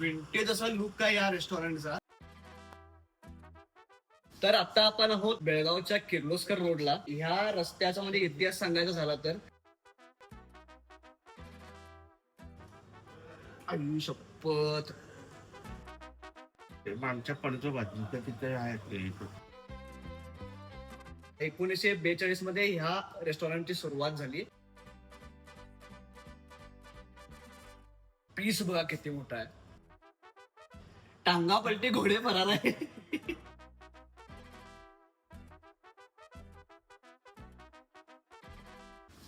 Vintage असा look आहे या रेस्टॉरंटचा तर आता आपण आहोत बेळगावच्या किर्लोस्कर रोडला. ह्या रस्त्याचा मध्ये इतिहास सांगायचा झाला तर. आई शपथ. ते आमच्या पणजोबाजी तिथे आहेत ते एकोणीसशे बेचाळीसमध्ये ह्या रेस्टॉरंटची सुरुवात झाली. पीस बघा किती मोठा आहे. टांगा पलटी घोडे फरार आहे.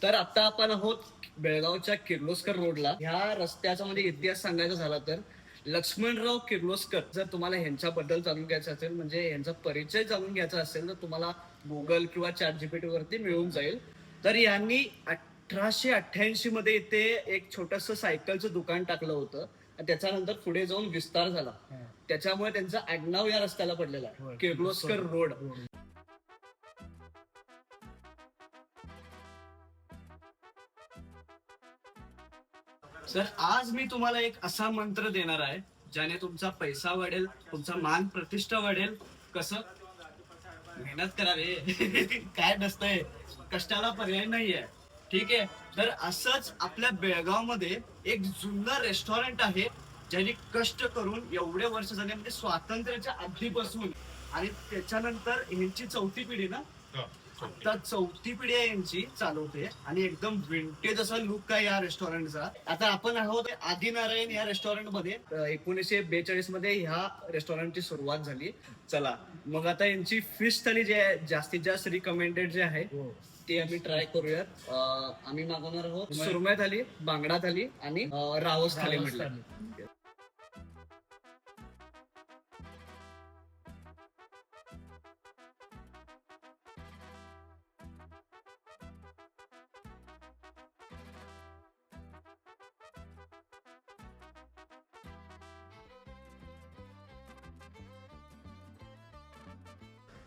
तर आता आपण आहोत बेळगावच्या किर्लोस्कर रोडला. ह्या रस्त्याचा म्हणजे इतिहास सांगायचा झाला तर लक्ष्मणराव किर्लोस्कर जर तुम्हाला ह्यांच्याबद्दल जाणून घ्यायचं असेल म्हणजे यांचा परिचय जाणून घ्यायचा असेल तर तुम्हाला गुगल किंवा चॅट जीपीटी वरती मिळून जाईल. तर यांनी अठराशे अठ्ठ्याऐंशी मध्ये इथे एक छोटस सायकलचं दुकान टाकलं होतं. त्याच्यानंतर पुढे जाऊन विस्तार झाला. त्याच्यामुळे त्यांचं आडनाव या रस्त्याला पडलेलं आहे. किर्लोस्कर रोड. सर आज मी तुम्हाला एक असा मंत्र देणार आहे ज्याने तुमचा पैसा वाढेल तुमचा मान प्रतिष्ठा वाढेल. कसं? मेहनत करा रे काय नसतंय कष्टाला पर्याय नाहीये. ठीक आहे? तर असंच आपल्या बेळगावमध्ये एक जुनं रेस्टॉरंट आहे ज्यांनी कष्ट करून एवढे वर्ष झाले म्हणजे स्वातंत्र्याच्या आधीपासून. आणि त्याच्यानंतर ह्यांची चौथी पिढी ना? आता चौथी पिढी आहे यांची चालवते. आणि एकदम विंटेज असा लुक आहे या रेस्टॉरंटचा आता आपण आहोत आदिनारायण या रेस्टॉरंटमध्ये. एकोणीसशे बेचाळीसमध्ये ह्या रेस्टॉरंटची सुरुवात झाली. चला मग आता यांची फिश थाली जे आहे जास्तीत जास्त रिकमेंडेड जे आहे ते आम्ही ट्राय करूयात. अं, आम्ही मागवणार आहोत सुरमय थाली बांगडा थाली आणि अं, रावस थाली म्हटलं.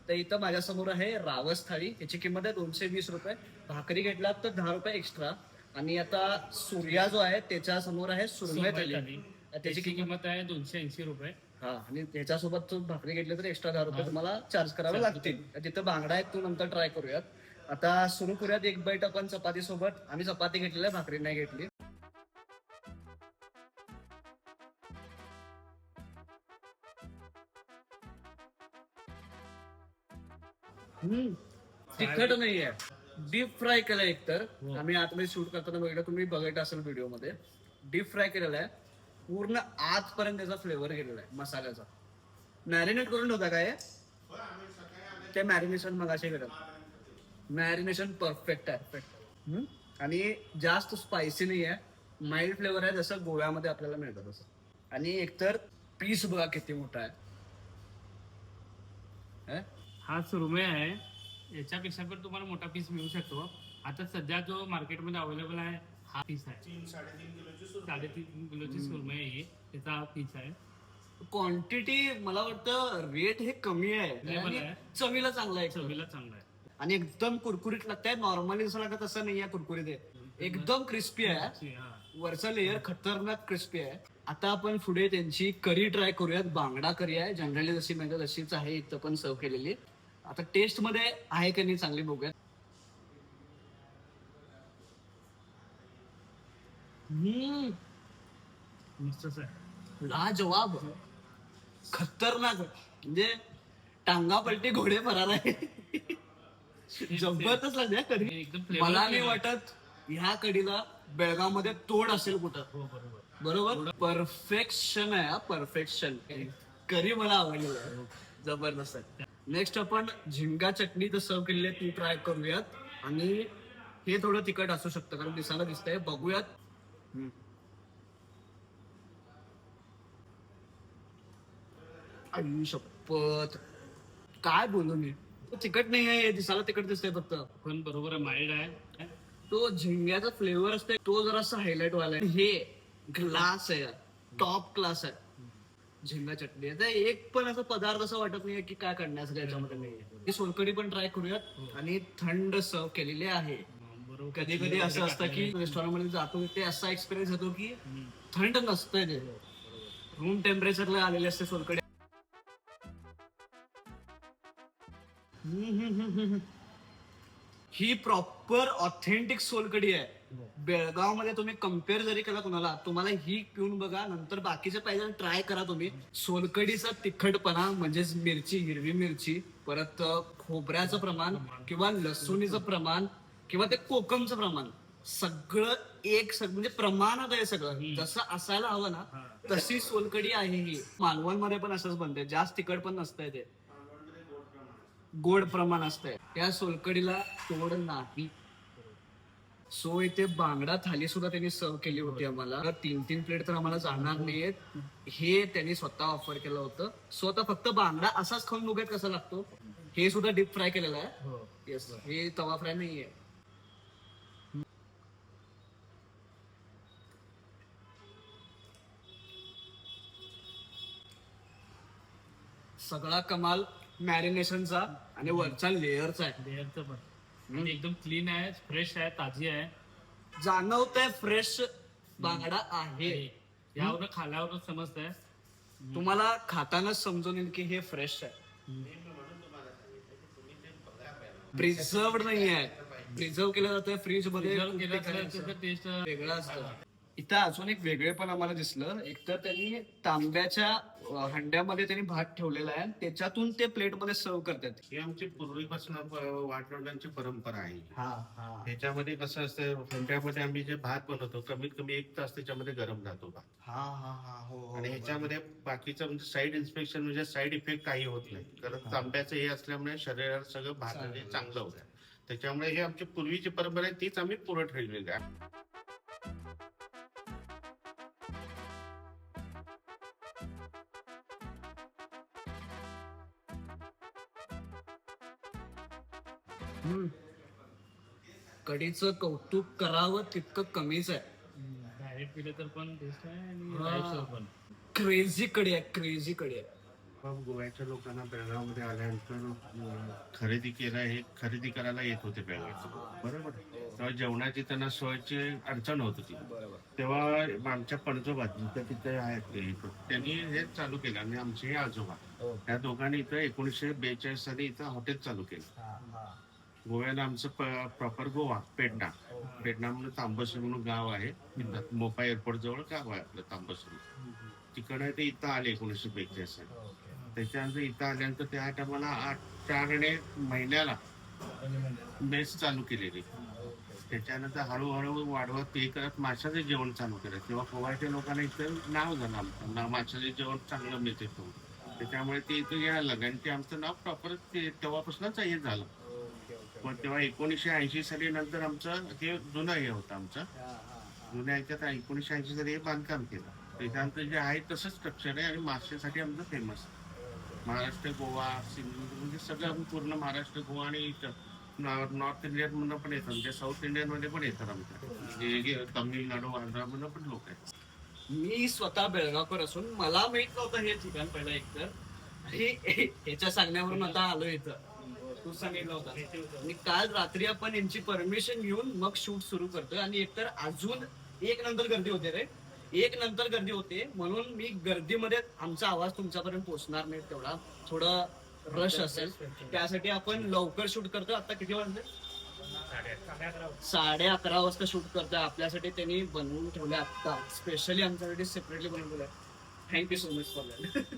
तर इथं माझ्यासमोर आहे रावस थाळी याची किंमत आहे दोनशे वीस रुपये. भाकरी घेतलात तर दहा रुपये एक्स्ट्रा आणि आता सूर्या जो आहे त्याच्यासमोर आहे सुरमय थाली त्याची किंमत आहे दोनशे ऐंशी रुपये. हा आणि त्याच्यासोबत तू भाकरी घेतली तर एक्स्ट्रा दहा रुपये तुम्हाला चार्ज करावे लागतील. तिथं बांगडा आहे तू नंतर ट्राय करूयात. आता सुरू करूयात एक बाईट आपण चपाती सोबत आम्ही चपाती घेतलेली आहे भाकरी नाही घेतली. तिखट नाहीये. डीप फ्राय केलं एकतर. आम्ही आतमध्ये शूट करताना बघितलं तुम्ही बघितलं असेल व्हिडिओमध्ये डीप फ्राय केलेला आहे. पूर्ण आजपर्यंत त्याचा फ्लेवर गेलेला आहे मसाल्याचा. मॅरिनेट करून ठेवता काय ते मॅरिनेशन मग असे करत मॅरिनेशन परफेक्ट आहे आणि जास्त स्पायसी नाही आहे माइल्ड फ्लेवर आहे जसं गोव्यामध्ये आपल्याला मिळतं तसं. आणि एकतर पीस बघा किती मोठा आहे. हे? हा सुरमई आहे. याच्यापेक्षा पण तुम्हाला मोठा पीस मिळू शकतो. आता सध्या जो मार्केटमध्ये अवेलेबल आहे हा पीस आहे. साडेतीन किलोची सुरमई. आहे. ही त्याचा हा पीस आहे. क्वांटिटी मला वाटतं रेट हे कमी आहे. आणि आहे. चवीला चांगला आहे. चवीला चांगला आहे. आणि एकदम कुरकुरीत लागतंय नॉर्मली जसं लागत तसं नाही आहे कुरकुरीत आहे. एकदम क्रिस्पी आहे. हा. वरचा लेअर खतरनाक क्रिस्पी आहे. आता आपण पुढे त्यांची करी ट्राय करूयात. बांगडा करी आहे. जनरली जशी मिळते तशीच आहे. इथं पण सर्व केलेली. आता टेस्टमध्ये आहे का नाही चांगली आहे लाजवाब. खतरनाक. म्हणजे टांगा पलटी घोडे फरार आहे. जबरदस्त लागले कधी मला नाही. वाटत ह्या कडीला बेळगावमध्ये तोड असेल कुठं. हो बरोबर. बरोबर? परफेक्शन आहे हा परफेक्शन करी मला आवडलेलं जबरदस्त. आहे नेक्स्ट आपण झिंगा चटणी तर सर्व केलेली आहे ती ट्राय करूयात. आणि हे थोडं तिखट असू शकतं कारण दिसायला दिसतंय. बघूयात. हम्म. आई शपथ. काय बोलू मी? तो तिखट नाही आहे दिसायला तिखट दिसतंय फक्त. पण बरोबर आहे माइल्ड आहे. तो झिंग्याचा फ्लेवर असतोय तो जरासा हायलाइट व्हायला हे ग्लास आहे टॉप क्लास आहे. झिंगा चटणी. आहे. तर एक पण असं पदार्थ असं वाटत नाही की काय करण्यासाठी याच्यामध्ये नाही ही सोलकडी पण ट्राय करूयात. आणि थंड सर्व केलेली आहे. बरोबर. कधी कधी असं असतं की रेस्टॉरंटमध्ये जातो ते असा एक्सपिरियन्स येतो की थंड नसतंय ते. रूम टेम्परेचरला आलेले असते सोलकडी ही प्रॉपर ऑथेंटिक सोलकडी आहे. बेळगावमध्ये तुम्ही कंपेअर जरी केला कुणाला तुम्हाला ही पिऊन बघा नंतर बाकीचे पाहिजे ट्राय करा तुम्ही. सोलकडीचा तिखटपणा म्हणजेच मिरची हिरवी मिरची परत खोबऱ्याचं प्रमाण किंवा लसूणीचं प्रमाण किंवा ते कोकमचं प्रमाण. सगळं एक सग- म्हणजे प्रमाणात आहे सगळं. जसं असायला हवं ना तशी सोलकडी आहे ही. मालवणमध्ये पण असंच बनते. जास्त तिखट पण नसतंय ते. गोड प्रमाण असतंय. त्या सोलकडीला तोड नाही. सो इथे बांगडा थाली सुद्धा त्यांनी सर्व केली होती आम्हाला. तीन तीन प्लेट तर आम्हाला जाणार नाहीयेत. हे त्यांनी स्वतः ऑफर केलं होतं. सो आता फक्त बांगडा असाच खाऊन बघूयात कसा लागतो? हे सुद्धा डीप फ्राय केलेलं आहे. हो. येस हे तवा फ्राय नाहीये. सगळा कमाल मॅरिनेशनचा आणि वरचा लेअरचा आहे. लेअरचं पण. एकदम क्लीन आहे फ्रेश आहे ताजी आहे. जाणवतंय फ्रेश बांगडा आहे. यावरून खाल्यावरच समजतंय. तुम्हाला खातानाच समजून येईल की हे फ्रेश आहे. प्रिझर्वड नाही आहे प्रिझर्व केलं जातं फ्रीजमध्ये. टेस्ट वेगळं असतं. इथं अजून एक वेगळे पण आम्हाला दिसलं. एकतर त्यांनी तांब्याच्या हंड्यामध्ये त्यांनी भात ठेवलेला आहे त्याच्यातून ते प्लेटमध्ये सर्व करतात. ही आमची पूर्वीपासून वाटवडांची परंपरा आहे. हा त्याच्यामध्ये कसं असतं हंड्यामध्ये आम्ही जे भात बनवतो कमीत कमी एक तास त्याच्यामध्ये गरम जातो भात. हा हा हा. आणि ह्याच्यामध्ये बाकीचं म्हणजे साईड इन्स्पेक्शन म्हणजे साईड इफेक्ट काही होत नाही. कारण तांब्याचं हे असल्यामुळे शरीराला सगळं भात चांगलं होतं. त्याच्यामुळे हे आमची पूर्वीची परंपरा आहे तीच आम्ही पुढे ठेवलेली आहे. कढीचं कौतुक करावं तितकं कमीच आहे. डायरेक्ट पिलं तर पण टेस्ट आहे आणि हा. राईसवर पण. क्रेझी कडी आहे क्रेझी कडी आहे. गोव्याच्या लोकांना बेळगावमध्ये आल्यानंतर अं, खरेदी केलं हे खरेदी करायला येत होते बेळगावचे बरोबर. तेव्हा जेवणाची त्यांना सोयची अडचण होत होती. तेव्हा आमच्या पणजोबा जिथं तिथे आहेत ते, त्यांनी हे चालू केलं. आणि आमचे हे. आजोबा त्या दोघांनी इथं एकोणीसशे बेचाळीस साली इथं हॉटेल चालू केलं. गोव्याला आमचं प्रॉपर गोवा पेडणा. पेडणा म्हणून तांबसरी म्हणून गाव आहे. मोपा एअरपोर्ट जवळ गाव आहे आपलं तांबसरी तिकडे ते इथं आले एकोणीसशे बेचाळीस त्याच्यानंतर इथं आल्यानंतर त्या टायमाला आठ चार महिन्याला मेस चालू केलेली. त्याच्यानंतर हळूहळू वाढवत हे करत माशाचे जेवण चालू केलं. तेव्हा गोव्याच्या लोकांना इथं नाव झालं आमचं. माशाचे जेवण चांगलं मिळते तो. त्याच्यामुळे ते इथं यायला लागलं आणि ते आमचं नाव प्रॉपर ते तेव्हापासूनच हे झालं. पण तेव्हा एकोणीसशे ऐंशी साली नंतर आमचं हे जुनं हे होतं आमचं. जुन्या ह्याच्यात एकोणीसशे ऐंशी साली हे बांधकाम केलं. त्याच्यानंतर जे आहे तसंच स्ट्रक्चर आहे आणि माशासाठी आमचं फेमस महाराष्ट्र गोवा सिंधुदुर्ग म्हणजे सगळं आम्ही पूर्ण महाराष्ट्र गोवा आणि नॉर्थ इंडियन मधनं पण येतात. म्हणजे साऊथ इंडियनमध्ये पण येतात आमच्या. तामिळनाडू आंध्रामधनं पण लोक आहेत. मी स्वतः बेळगावकर असून मला माहीत नव्हतं हे ठिकाण पहिलं एकतर. आणि याच्या सांगण्यावरून आता आलो इथं. तू सांगितलं होतं. आणि काल रात्री आपण यांची परमिशन घेऊन मग शूट सुरू करतोय. आणि एकतर अजून एक नंतर गर्दी होते रे. एक नंतर गर्दी होते. म्हणून मी गर्दीमध्ये आमचा आवाज तुमच्यापर्यंत पोहोचणार नाही तेवढा. थोडं रश असेल. त्यासाठी आपण लवकर शूट करतोय. आता किती वाजले? साडे अकरा. वाजता. शूट करतोय. आपल्यासाठी त्यांनी बनवून ठेवलं आता. स्पेशली आमच्यासाठी सेपरेटली बनवून ठेवलंय thank you so much for that